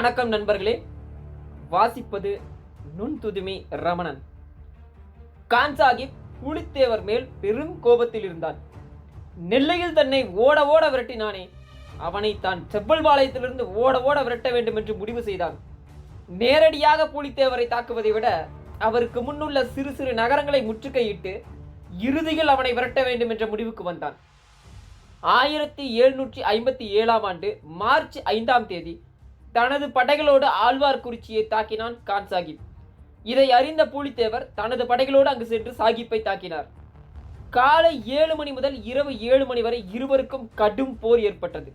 வணக்கம் நண்பர்களே. வாசிப்பது நுண்துதுமி ரமணன். கான் சாஹிப் புலித்தேவர் மேல் பெரும் கோபத்தில் இருந்தான். நெல்லையில் தன்னை ஓட ஓட விரட்டினானே. அவனை தான் செவ்வல்பாளையத்திலிருந்து ஓட ஓட விரட்ட வேண்டும் என்று முடிவு செய்தான். நேரடியாக புலித்தேவரை தாக்குவதை விட அவருக்கு முன்னுள்ள சிறு சிறு நகரங்களை முற்றுகையிட்டு இறுதியில் அவனை விரட்ட வேண்டும் என்ற முடிவுக்கு வந்தான். ஆயிரத்தி எழுநூற்றி ஐம்பத்தி ஏழாம் ஆண்டு மார்ச் ஐந்தாம் தேதி தனது படைகளோடு ஆழ்வார்குறிச்சியை தாக்கினான் கான் சாஹிப் இதை அறிந்த பூலித்தேவர் தனது படைகளோடு அங்கு சென்று சாகிப்பை தாக்கினார். காலை ஏழு மணி முதல் இரவு ஏழு மணி வரை இருவருக்கும் கடும் போர் ஏற்பட்டது.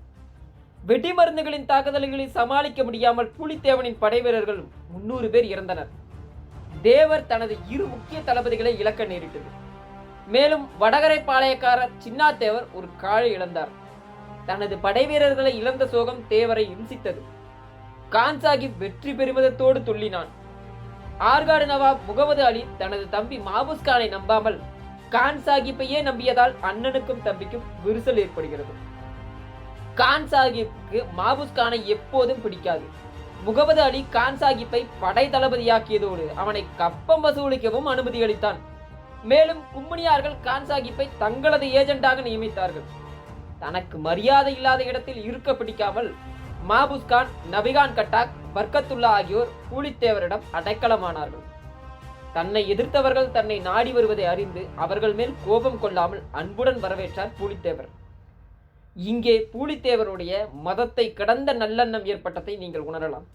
வெடிமருந்துகளின் தாக்குதல்களை சமாளிக்க முடியாமல் புலித்தேவனின் படைவீரர்கள் முன்னூறு பேர் இறந்தனர். தேவர் தனது இரு முக்கிய தளபதிகளை இழக்க நேரிட்டது. மேலும் வடகரை பாளையக்காரர் சின்னாத்தேவர் ஒரு காலை இழந்தார். தனது படைவீரர்களை இழந்த சோகம் தேவரை இம்சித்தது. கான் சாஹிப் வெற்றி பெறுவதத்தோடு துள்ளினான். ஆர்காடு நவாப் முகமது அலி தனது தம்பி மாபூஸ் கானை நம்பாமல் கான் சாஹிப்பையே நம்பியதால் அண்ணனுக்கும் தம்பிக்கும் விரிசல் ஏற்படுகிறது. கான் சாஹிப்புக்கு மாபூஸ் கானை எப்போதும் பிடிக்காது. முகமது அலி கான் சாஹிப்பை படை தளபதியாக்கியதோடு அவனை கப்பம் வசூலிக்கவும் அனுமதி அளித்தான். மேலும் கும்மினியார்கள் கான் சாஹிப்பை தங்களது ஏஜெண்டாக நியமித்தார்கள். தனக்கு மரியாதை இல்லாத இடத்தில் இருக்க பிடிக்காமல் மாபுஸ்கான் நபிகான் கட்டாக் பர்கத்துல்லா ஆகியோர் பூலித்தேவரிடம் அடைக்கலமானார்கள். தன்னை எதிர்த்தவர்கள் தன்னை நாடி வருவதை அறிந்து அவர்கள் மேல் கோபம் கொள்ளாமல் அன்புடன் வரவேற்றார் பூலித்தேவர் இங்கே பூலித்தேவருடைய மதத்தை கடந்த நல்லெண்ணம் ஏற்பட்டதை நீங்கள் உணரலாம்.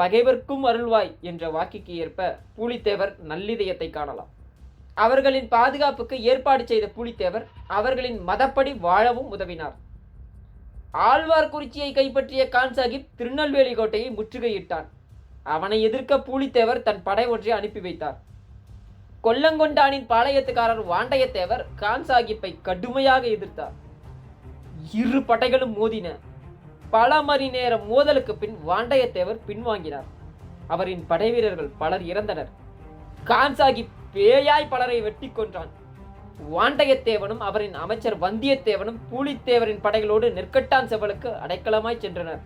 பகைவர்க்கும் அருள்வாய் என்ற வாக்கிற்கு ஏற்ப பூலித்தேவர் நல்லிதயத்தை காணலாம். அவர்களின் பாதுகாப்புக்கு ஏற்பாடு செய்த பூலித்தேவர் அவர்களின் மதப்படி வாழவும் உதவினார். ஆழ்வார்குறிச்சியை கைப்பற்றிய கான்சாகிப் திருநெல்வேலி கோட்டையை முற்றுகையிட்டான். அவனை எதிர்க்க பூலித்தேவர் தன் படை ஒன்றை அனுப்பி வைத்தார். கொல்லங்கொண்டானின் பாளையத்துக்காரர் வாண்டயத்தேவர் கான்சாகிப்பை கடுமையாக எதிர்த்தார். இரு படைகளும் மோதின. பல மணி நேர மோதலுக்கு பின் வாண்டயத்தேவர் பின்வாங்கினார். அவரின் படைவீரர்கள் பலர் இறந்தனர். கான் சாஹிப் பேயாய் பலரை வெட்டி கொன்றான். வாண்டயத்தேவனும் அவரின் அமைச்சர் வந்தியத்தேவனும் பூலித்தேவரின் படைகளோடு நெற்கட்டான் செவலுக்கு அடைக்கலமாய் சென்றனர்.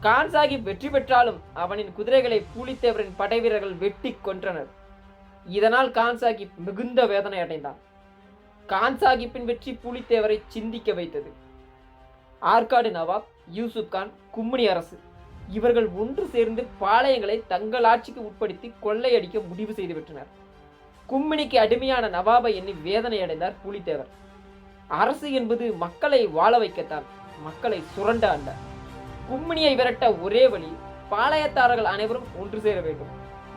கான் சாஹிப் வெற்றி பெற்றாலும் அவனின் குதிரைகளை பூலித்தேவரின் படைவீரர்கள் வெட்டி கொன்றனர். இதனால் கான் சாஹிப் மிகுந்த வேதனை அடைந்தான். கான் சாஹிப்பின் வெற்றி பூலித்தேவரை சிந்திக்க வைத்தது. ஆற்காடு நவாப் யூசுப் கான் கும்மிணி அரசு இவர்கள் ஒன்று சேர்ந்து பாளையங்களை தங்கள் ஆட்சிக்கு உட்படுத்தி கொள்ளையடிக்க முடிவு செய்துவிட்டனர். கும்மிணிக்கு அடிமையான நவாபை எண்ணி வேதனை அடைந்தார் புலித்தேவர். அரசு என்பது மக்களை வாழ வைக்கத்தான் மக்களை சுரண்ட அல்ல. கும்மிணியை விரட்ட ஒரே வழி பாளையத்தாரர்கள் அனைவரும் ஒன்று சேர வேண்டும்.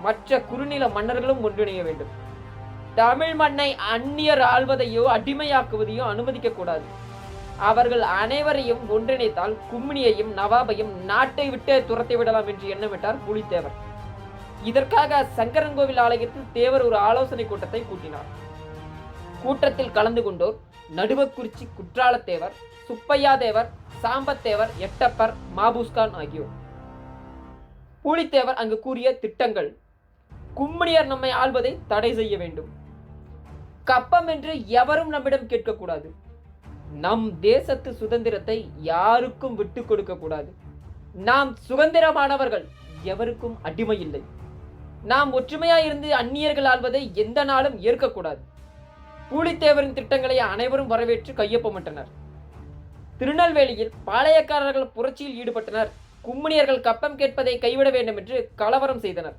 மற்ற குறுநில மன்னர்களும் ஒன்றிணைய வேண்டும். தமிழ் மண்ணை அந்நியர் ஆள்வதையோ அடிமையாக்குவதையோ அனுமதிக்க கூடாது. அவர்கள் அனைவரையும் ஒன்றிணைத்தால் கும்மிணியையும் நவாபையும் நாட்டை விட்டே துரத்தி விடலாம் என்று எண்ணமிட்டார் புலித்தேவர். இதற்காக சங்கரன்கோவில் ஆலயத்தில் தேவர் ஒரு ஆலோசனை கூட்டத்தை கூட்டினார். கூட்டத்தில் கலந்து கொண்டோர் நடுவக்குறிச்சி குற்றாலத்தேவர் சுப்பையா தேவர் சாம்பத்தேவர் எட்டப்பர் மாபூஸ்கான் ஆகியோர். பூலித்தேவர் அங்கு கூறிய திட்டங்கள் கும்மிணியர் நம்மை ஆள்வதை தடை செய்ய வேண்டும். கப்பம் என்று எவரும் நம்மிடம் கேட்கக்கூடாது. நம் தேசத்து சுதந்திரத்தை யாருக்கும் விட்டு கொடுக்க கூடாது. நாம் சுதந்திரமானவர்கள் எவருக்கும் அடிமை நாம் நாம் ஒற்றுமையாயிருந்து அந்நியர்கள் ஆள்வதை எந்த நாளும் ஏற்கக்கூடாது. பூலித்தேவரின் திட்டங்களை அனைவரும் வரவேற்று கையொப்பமிட்டனர். திருநெல்வேலியில் பாளையக்காரர்கள் புரட்சியில் ஈடுபட்டனர். கும்மிணியர்கள் கப்பம் கேட்பதை கைவிட வேண்டும் என்று கலவரம் செய்தனர்.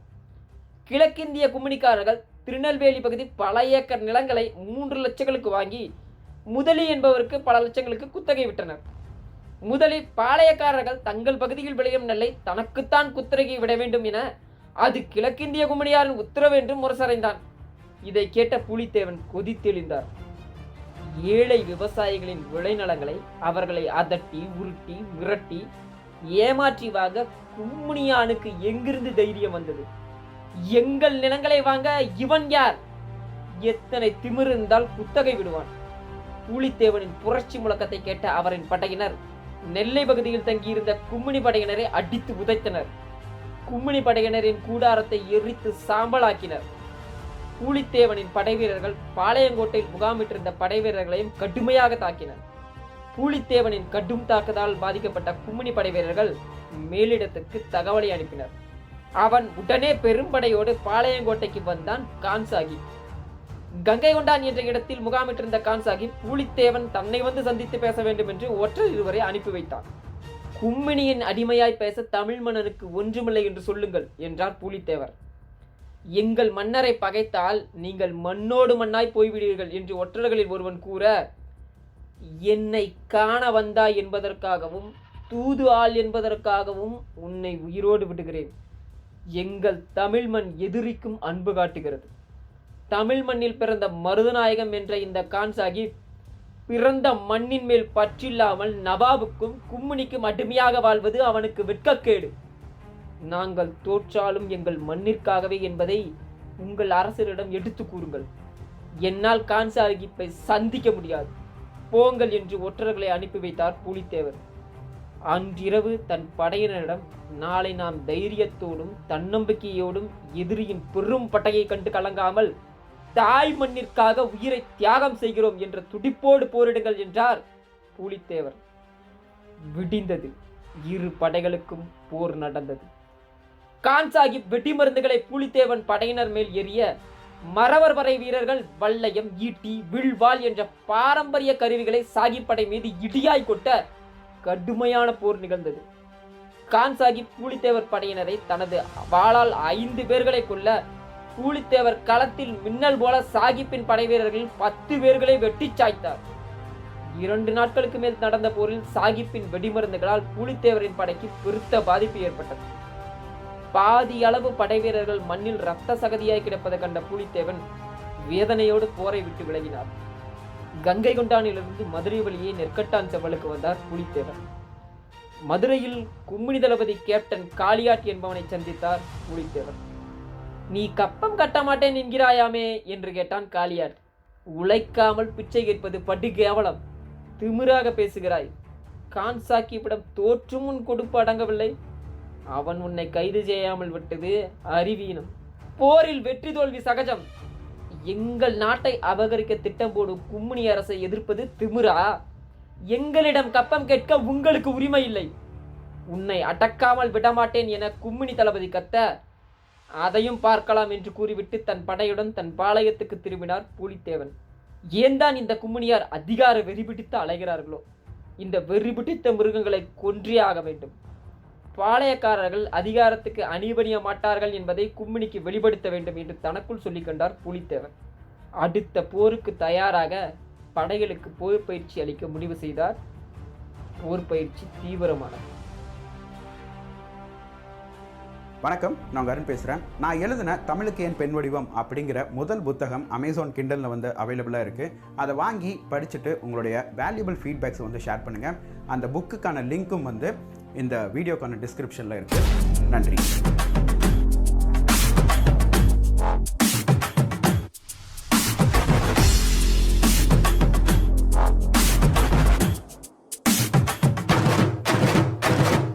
கிழக்கிந்திய கும்மிணிக்காரர்கள் திருநெல்வேலி பகுதி பல ஏக்கர் நிலங்களை மூன்று லட்சங்களுக்கு வாங்கி முதலி என்பவருக்கு பல லட்சங்களுக்கு குத்தகை விட்டனர். முதலில் பாளையக்காரர்கள் தங்கள் பகுதியில் விளையும் நெல்லை தனக்குத்தான் குத்தகை விட வேண்டும் என அது கிழக்கிந்திய கும்மணியாரின் உத்தரவு என்று முரசறைந்தான். இதை கேட்ட புலித்தேவன் கொதித்தெழுந்தார். ஏழை விவசாயிகளின் விளைநிலங்களை அவர்களை அதட்டி உருட்டி மிரட்டி ஏமாற்றி வாங்க கும்முனியானுக்கு எங்கிருந்து தைரியம் வந்தது? எங்கள் நிலங்களை வாங்க இவன் யார்? எத்தனை திமிர் இருந்தால் குத்தகை விடுவான்? பூலித்தேவனின் புரட்சி முழக்கத்தை கேட்ட அவரின் படையினர் நெல்லை பகுதியில் தங்கியிருந்த கும்மிணி படையினரை அடித்து உதைத்தனர். கும்மிணி படையினரின் கூடாரத்தை எரித்து சாம்பலாக்கினர். பூலித்தேவனின் படைவீரர்கள் பாளையங்கோட்டையில் முகாமிட்டிருந்த படைவீரர்களையும் கடுமையாக தாக்கினர். பூலித்தேவனின் கடும் தாக்குதலால் பாதிக்கப்பட்ட கும்மினி படைவீரர்கள் மேலிடத்துக்கு தகவலை அனுப்பினர். அவன் உடனே பெரும்படையோடு பாளையங்கோட்டைக்கு வந்தான் கான்சாகி. கங்கை கொண்டான் என்ற இடத்தில் முகாமிட்டிருந்த கான்சாகி பூலித்தேவன் தன்னை வந்து சந்தித்து பேச வேண்டும் என்று ஒற்றர் இருவரை அனுப்பி வைத்தான். கும்மினியின் அடிமையாய் பேச தமிழ் மன்னனுக்கு ஒன்றுமில்லை என்று சொல்லுங்கள் என்றார் பூலித்தேவர். எங்கள் மன்னரை பகைத்தால் நீங்கள் மண்ணோடு மண்ணாய் போய்விடுவீர்கள் என்று ஒற்றர்களில் ஒருவன் கூற என்னை காண வந்தாய் என்பதற்காகவும் தூது ஆள் என்பதற்காகவும் உன்னை உயிரோடு விடுகிறேன். எங்கள் தமிழ் மண் எதிரிக்கும் அன்பு காட்டுகிறது. தமிழ் மண்ணில் பிறந்த மருதநாயகம் என்ற இந்த கான் சாஹிப் பிறந்த மண்ணின் மேல் பற்றில்லாமல் நவாபுக்கும் கும்மினிக்கும் அடிமையாக வாழ்வது அவனுக்கு வெட்கக்கேடு. நாங்கள் தோற்றாலும் எங்கள் மண்ணிற்காகவே என்பதை உங்கள் அரசரிடம் எடுத்து கூறுங்கள். என்னால் கான்சாகிப்பை சந்திக்க முடியாது. போங்கள் என்று ஒற்றர்களை அனுப்பி வைத்தார் பூலித்தேவர். அன்றிரவு தன் படையினரிடம் நாளை நாம் தைரியத்தோடும் தன்னம்பிக்கையோடும் எதிரியின் பெரும் பட்டையை கண்டு கலங்காமல் தாய் மண்ணிற்காக உயிரை தியாகம் செய்கிறோம் என்ற துடிப்போடு போரிடுங்கள் என்றார் பூலித்தேவர். விடிந்தது. இரு படைகளுக்கும் போர் நடந்தது. கான் சாஹிப் வெடிமருந்துகளை பூலித்தேவன் படையினர் மேல் எரிய மறவர் படை வீரர்கள் வல்லையம் ஈட்டி வில்வாள் என்ற பாரம்பரிய கருவிகளை சாஹிப் படை மீது இடியாய் கொட்ட கடுமையான போர் நிகழ்ந்தது. கான் சாஹிப் பூலித்தேவர் படையினரை தனது வாளால் ஐந்து பேர்களை கொல்ல பூலித்தேவர் களத்தில் மின்னல் போல சாகிப்பின் படை வீரர்கள் பத்து பேர்களை வெட்டி சாய்த்தார். இரண்டு நாட்களுக்கு மேல் நடந்த போரில் சாகிப்பின் வெடிமருந்துகளால் பூலித்தேவரின் படைக்கு பெருத்த பாதிப்பு ஏற்பட்டது. பாதி அளவு படை வீரர்கள் மண்ணில் ரத்த சகதியாய் கிடப்பதை கண்ட பூலித்தேவன் வேதனையோடு போரை விட்டு விலகினார். கங்கை கொண்டானிலிருந்து மதுரை வழியே நெற்கட்டான் செவலுக்கு வந்தார் புலித்தேவன் மதுரையில் கும்மினி தளபதி கேப்டன் காளியாட் என்பவனை சந்தித்தார் புலித்தேவன் நீ கப்பம் கட்ட மாட்டேன் என்கிறாயாமே என்று கேட்டான் காளியார். உழைக்காமல் பிச்சை கேட்பது படு கேவலம். திமிராக பேசுகிறாய். கான் சாக்கிப்பிடம் தோற்றும் உன் கொடுப்பு அடங்கவில்லை. அவன் உன்னை கைது செய்யாமல் விட்டது அறிவீனம். போரில் வெற்றி தோல்வி சகஜம். எங்கள் நாட்டை அபகரிக்க திட்டம் போடும் கும்மினி அரசை எதிர்ப்பது திமிரா? எங்களிடம் கப்பம் கேட்க உங்களுக்கு உரிமை இல்லை. உன்னை அடக்காமல் விடமாட்டேன் என கும்மினி தளபதி கத்த அதையும் பார்க்கலாம் என்று கூறிவிட்டு தன் படையுடன் தன் பாளையத்துக்கு திரும்பினார் பூலித்தேவன். ஏன்தான் இந்த கும்மினியார் அதிகார வெறி பிடித்து அலைகிறார்களோ? இந்த வெறி பிடித்த மிருகங்களை கொன்றே ஆக வேண்டும். பாளையக்காரர்கள் அதிகாரத்துக்கு அணிபணிய மாட்டார்கள் என்பதை கும்மினிக்கு வெளிப்படுத்த வேண்டும் என்று தனக்குள் சொல்லிக் கொண்டார் புலித்தேவன். அடுத்த போருக்கு தயாராக படைகளுக்கு போர் பயிற்சி அளிக்க முடிவு செய்தார். போர் பயிற்சி தீவிரமானது. வணக்கம் நான் அருண் பேசுகிறேன் நான் எழுதின தமிழுக்கு ஏன் பெண் வடிவம் அப்படிங்கிற முதல் புத்தகம் அமேசான் கிண்டலில் வந்து அவைலபிளாக இருக்குது அதை வாங்கி படிச்சுட்டு உங்களுடைய வேல்யூபிள் ஃபீட்பேக்ஸை வந்து ஷேர் பண்ணுங்கள் அந்த புக்குக்கான லிங்க்கும் வந்து இந்த வீடியோக்கான டிஸ்கிரிப்ஷனில் இருக்குது நன்றி.